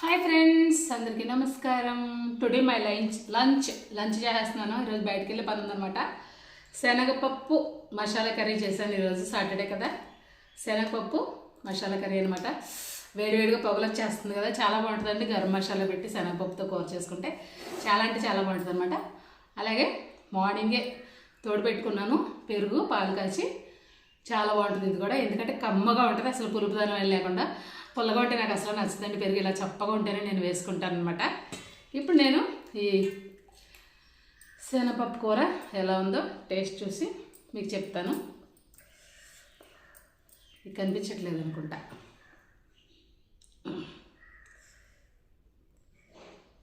Hi friends అందరికీ నమస్కారం. Today my lunch lunch lunch చేసేస్తున్నాను ఈరోజు బయటికి వెళ్ళి పని ఉందనమాట శనగపప్పు మసాలా కర్రీ చేశాను ఈరోజు సాటర్డే కదా. శనగపప్పు మసాలా కర్రీ అనమాట వేడివేడిగా పొగలకు చేస్తుంది కదా. చాలా బాగుంటుందండి. గరం మసాలా పెట్టి శనగపప్పుతో కూర చేసుకుంటే చాలా అంటే చాలా బాగుంటుంది అనమాట అలాగే మార్నింగే తోడు పెట్టుకున్నాను పెరుగు పాలు కాచి చాలా బాగుంటుంది ఇది కూడా. ఎందుకంటే కమ్మగా ఉంటుంది అసలు పులుపుదనం ఏం లేకుండా. పుల్లగా ఉంటే నాకు అసలు నచ్చుతుంది పెరుగు. ఇలా చప్పగా ఉంటేనే నేను వేసుకుంటాను అనమాట ఇప్పుడు నేను ఈ శనగపప్పు కూర ఎలా ఉందో టేస్ట్ చూసి మీకు చెప్తాను. ఇది కనిపించట్లేదు అనుకుంటా.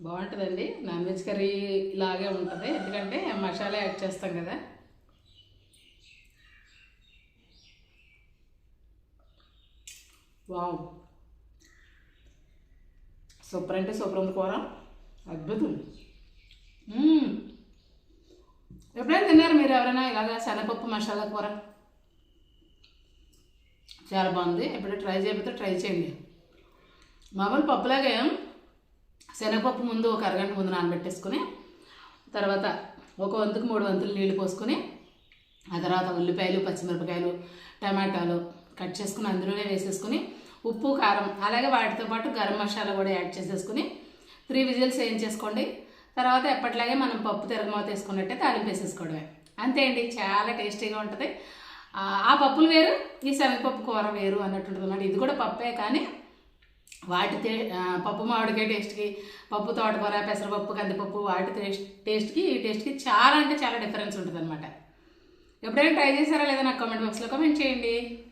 బాగుంటుందండి. నాన్ వెజ్ కర్రీ లాగే ఉంటుంది. ఎందుకంటే మసాలా యాడ్ చేస్తాం కదా. వావ్. సూపర్ అంటే సూపర్ ఉంది కూర. అద్భుతం. ఎప్పుడైనా తిన్నారు మీరు ఎవరైనా ఇలాగా శనగపప్పు మసాలా కూర? చాలా బాగుంది. ఎప్పుడైనా ట్రై చేయకపోతే ట్రై చేయండి. మామూలు పప్పులాగే శనగపప్పు ముందు ఒక అరగంట ముందు నానబెట్టేసుకుని తర్వాత ఒక వంతుకు మూడు వంతులు నీళ్ళు పోసుకొని ఆ తర్వాత ఉల్లిపాయలు పచ్చిమిరపకాయలు టమాటాలు కట్ చేసుకుని అందులోనే వేసేసుకుని ఉప్పు కారం అలాగే వాటితో పాటు గరం మసాలా కూడా యాడ్ చేసేసుకుని త్రీ విజిల్స్ వేయించేసుకోండి. తర్వాత ఎప్పటిలాగే మనం పప్పు తిరగమాత వేసుకున్నట్టే తాలింపు వేసేసుకోవడమే. అంతే అండి చాలా టేస్టీగా ఉంటుంది. ఆ, పప్పులు వేరు ఈ శనగపప్పు కూర వేరు అన్నట్టు ఉంటుంది అన్నమాట. ఇది కూడా పప్పే కానీ వాటి తే పప్పు మామిడికాయ టేస్ట్కి పప్పు తోటకూర పెసరపప్పు కందిపప్పు వాటి టేస్ట్ టేస్ట్కి ఈ టేస్ట్కి చాలా అంటే చాలా డిఫరెన్స్ ఉంటుంది అనమాట ఎప్పుడైనా ట్రై చేశారా లేదా నాకు కామెంట్ బాక్స్లో కామెంట్ చేయండి.